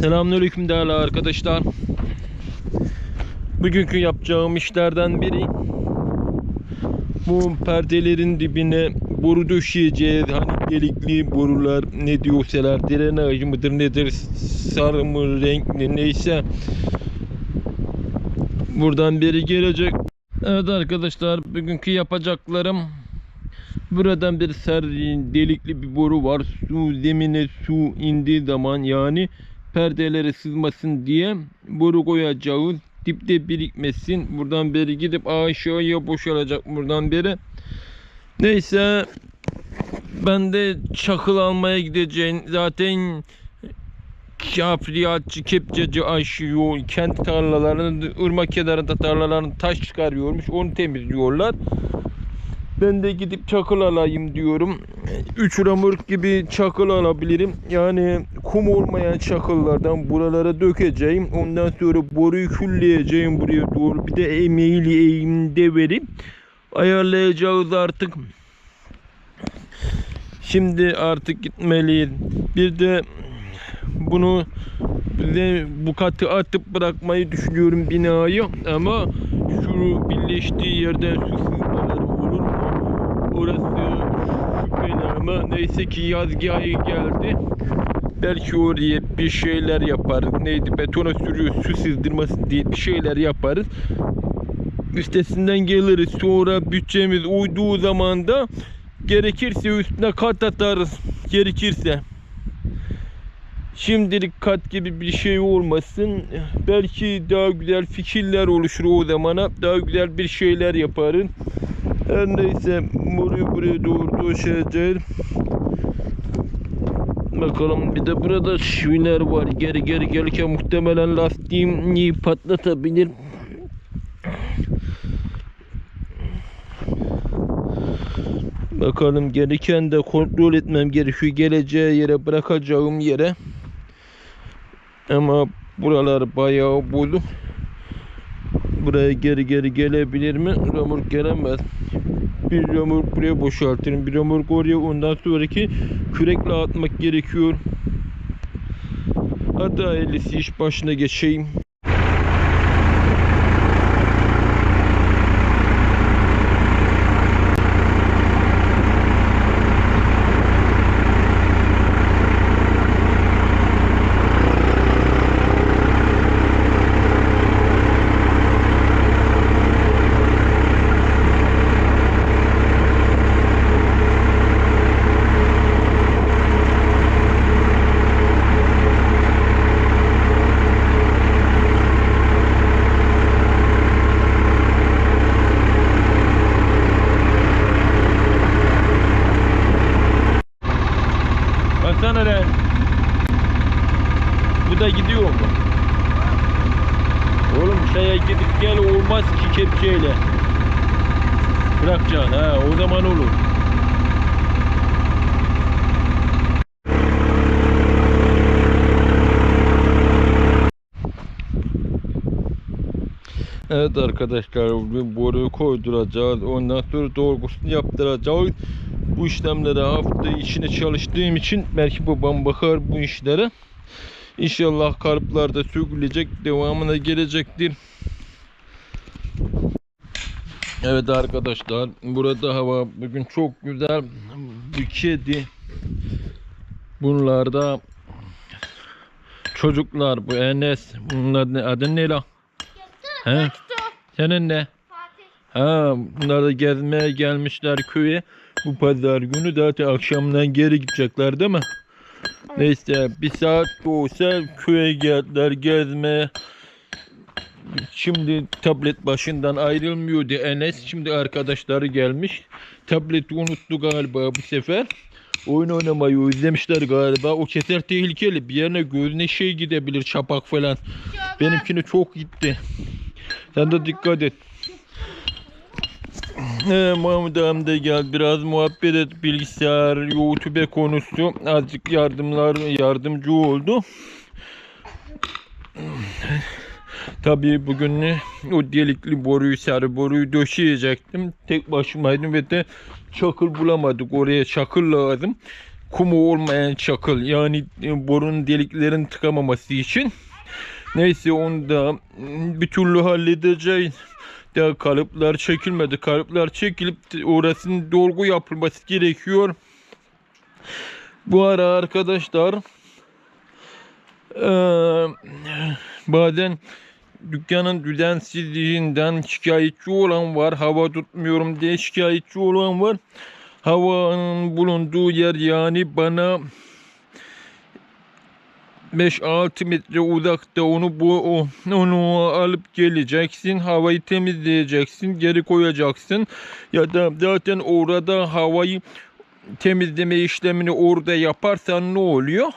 Selamünaleyküm değerli arkadaşlar. Bugünkü yapacağım işlerden biri bu perdelerin dibine boru döşeyeceğiz. Hani delikli borular ne diyorsalar drenaj mıdır nedir sarı mı renkli neyse buradan beri gelecek. Evet arkadaşlar bugünkü yapacaklarım buradan bir sarı delikli bir boru var. Su zemine su indiği zaman yani perdelere sızmasın diye boru koyacağız. Dipte birikmesin. Buradan beri gidip aşağıya boşalacak buradan beri. Neyse ben de çakıl almaya gideceğim. Zaten kafriyatçı, kepçeci aşıyor. Kent tarlalarını, ırmak kenarında tarlalarını taş çıkarıyormuş. Onu temizliyorlar. Ben de gidip çakıl alayım diyorum. 3 ramırk gibi çakıl alabilirim. Yani kum olmayan çakıllardan buralara dökeceğim. Ondan sonra boruyu külleyeceğim buraya doğru. Bir de emeğiyle eğimde verip ayarlayacağız artık. Şimdi artık gitmeliyiz. Bir de bunu bize bu katı atıp bırakmayı düşünüyorum binayı ama şu birleştiği yerden su ama neyse ki yaz geldi. Belki oraya bir şeyler yaparız. Neydi betona sürüyor su sızdırmasın diye bir şeyler yaparız. Üstesinden geliriz. Sonra bütçemiz uyduğu zaman da gerekirse üstüne kat atarız. Gerekirse. Şimdilik kat gibi bir şey olmasın. Belki daha güzel fikirler oluşur o zamana. Daha güzel bir şeyler yaparız. Her neyse buraya buraya doğru döşeceğiz. Bakalım bir de burada şiviler var. Geri geri gelirken muhtemelen lastiğim iyi patlatabilir. Bakalım gereken de kontrol etmem gerekiyor. Geleceği yere bırakacağım yere. Ama buralar bayağı bolu. Buraya geri geri gelebilir mi? Ramur gelemez. Bir ramur buraya boşaltırım. Bir ramur oraya ondan sonraki kürekle atmak gerekiyor. Hadi ailesi iş başına geçeyim. Da gidiyor mu? Oğlum şeye gidip gel olmaz ki kepçeyle. Bırakacaksın ha o zaman olur. Evet arkadaşlar bu boruyu koyduracağız. Ondan sonra dolgusunu yaptıracağız. Bu işlemlere hafta içine çalıştığım için belki babam bakar bu işlere. İnşallah karplar da sökülecek. Devamına gelecektir. Evet arkadaşlar burada hava bugün çok güzel. Bu kedi bunlarda çocuklar bu Enes bunlar ne adı ne la? He? Senin ne? Ha, bunlar da gezmeye gelmişler köye. Bu pazar günü zaten akşamdan geri gidecekler değil mi? Neyse bir saat de olsa köye geldiler gezmeye. Şimdi tablet başından ayrılmıyordu Enes. Şimdi arkadaşları gelmiş. Tableti unuttu galiba bu sefer. Oyun oynamayı özlemişler galiba. O keser tehlikeli. Bir yerine gözüne şey gidebilir çapak falan. Benimkine çok gitti. Sen de dikkat et. He, Mahmut ağam da gel biraz muhabbet et bilgisayar YouTube konusu azıcık yardımlar yardımcı oldu. Tabii bugün o delikli boruyu sarı boruyu döşeyecektim. Tek başımaydım ve de çakıl bulamadık. Oraya çakıl lazım. kumu olmayan çakıl yani e, borunun deliklerin tıkamaması için. Neyse onu da bir türlü halledeceğiz. Daha kalıplar çekilmedi. Kalıplar çekilip orasının dolgu yapılması gerekiyor. Bu ara arkadaşlar eee, bazen dükkanın düzensizliğinden şikayetçi olan var. Hava tutmuyorum diye şikayetçi olan var. Havanın bulunduğu yer yani bana 5-6 metre uzakta onu bu onu alıp geleceksin. Havayı temizleyeceksin, geri koyacaksın. Ya da zaten orada havayı temizleme işlemini orada yaparsan ne oluyor?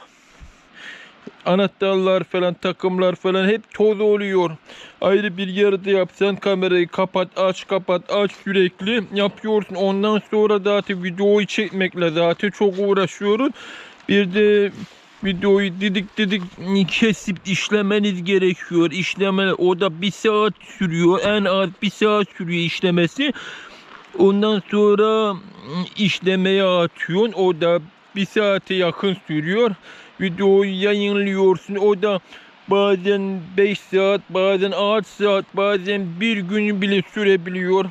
Anahtarlar falan takımlar falan hep toz oluyor. Ayrı bir yerde yapsan kamerayı kapat aç kapat aç sürekli yapıyorsun. Ondan sonra zaten videoyu çekmekle zaten çok uğraşıyoruz. Bir de videoyu didik didik kesip işlemeniz gerekiyor. İşleme o da bir saat sürüyor. En az bir saat sürüyor işlemesi. Ondan sonra ım, işlemeye atıyorsun. O da bir saate yakın sürüyor. Videoyu yayınlıyorsun. O da bazen 5 saat, bazen 6 saat, bazen bir gün bile sürebiliyor.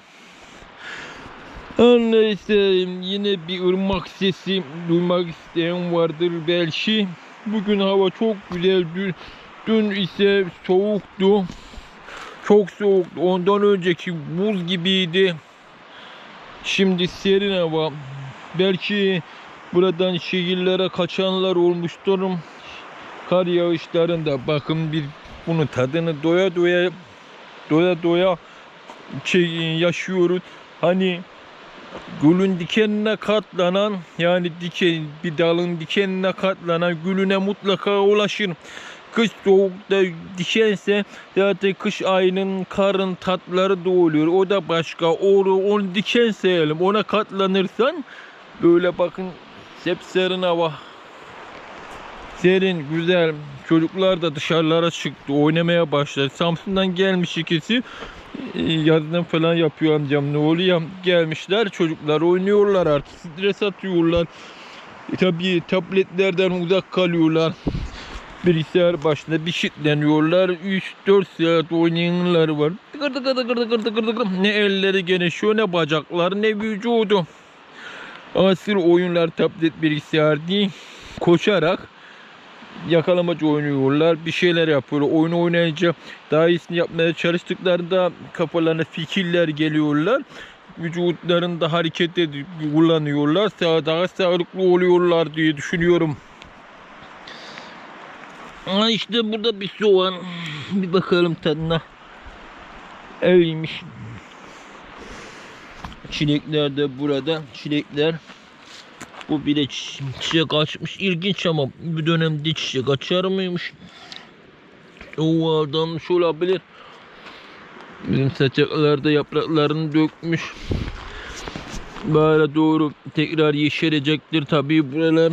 Neyse yine bir ırmak sesi duymak isteyen vardır belki. Bugün hava çok güzel. Dün, dün ise soğuktu. Çok soğuktu. Ondan önceki buz gibiydi. Şimdi serin hava. Belki buradan şehirlere kaçanlar olmuştur. Kar yağışlarında bakın bir bunu tadını doya doya doya doya şey, yaşıyoruz. Hani gülün dikenine katlanan yani diken bir dalın dikenine katlanan gülüne mutlaka ulaşır. Kış soğukta dikense zaten kış ayının karın tatları da oluyor. O da başka. Onu, onu diken sayalım. Ona katlanırsan böyle bakın sepserin hava. Serin, güzel. Çocuklar da dışarılara çıktı. Oynamaya başladı. Samsun'dan gelmiş ikisi. Ee, Yazdan falan yapıyor amcam ne oluyor? Gelmişler çocuklar oynuyorlar artık. Stres atıyorlar. E, tabii tabletlerden uzak kalıyorlar. Bilgisayar başında bir şitleniyorlar. 3-4 saat oynayanlar var. Tıkır tıkır tıkır tıkır tıkır tıkır. Ne elleri genişiyor ne bacaklar ne vücudu. Asıl oyunlar tablet bilgisayar değil. Koşarak yakalamaca oynuyorlar. Bir şeyler yapıyorlar. Oyunu oynayınca daha iyisini yapmaya çalıştıklarında kafalarına fikirler geliyorlar. Vücutlarında hareket edip kullanıyorlar. Daha sağlıklı oluyorlar diye düşünüyorum. Aa işte burada bir soğan. Bir bakalım tadına. Öyleymiş. Çilekler de burada. Çilekler. Bu bile çi- çiçek açmış. İlginç ama bir dönemde çiçek açar mıymış? O adammış olabilir. Bizim saçaklarda yapraklarını dökmüş. Böyle doğru tekrar yeşerecektir tabii buralar.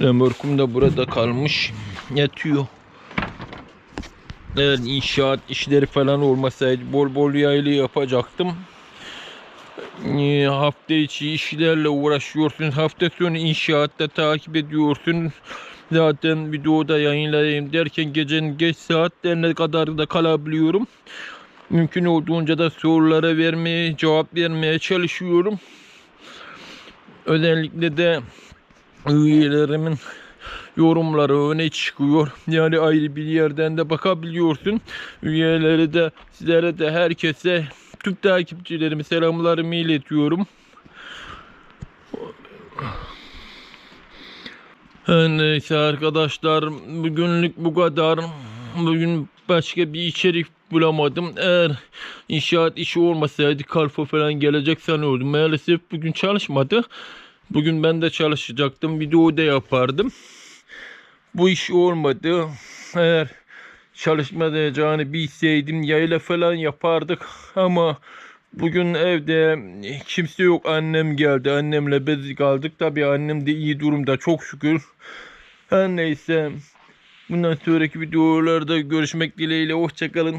Remorkum da burada kalmış. Yatıyor. Eğer inşaat işleri falan olmasaydı bol bol yaylı yapacaktım. Ee, hafta içi işlerle uğraşıyorsun. Hafta sonu inşaatta takip ediyorsun. Zaten videoda yayınlayayım derken gecenin geç saatlerine kadar da kalabiliyorum. Mümkün olduğunca da sorulara vermeye, cevap vermeye çalışıyorum. Özellikle de üyelerimin yorumları öne çıkıyor. Yani ayrı bir yerden de bakabiliyorsun. Üyeleri de sizlere de herkese tüm takipçilerime selamlarımı iletiyorum. Neyse arkadaşlar bugünlük bu kadar. Bugün başka bir içerik bulamadım. Eğer inşaat işi olmasaydı kalfa falan gelecek sanıyordum. Maalesef bugün çalışmadı. Bugün ben de çalışacaktım. Video da yapardım. Bu iş olmadı. Eğer çalışmayacağını bilseydim yayla falan yapardık. Ama bugün evde kimse yok. Annem geldi. Annemle biz kaldık. Tabii annem de iyi durumda çok şükür. Her neyse. Bundan sonraki videolarda görüşmek dileğiyle. Hoşçakalın.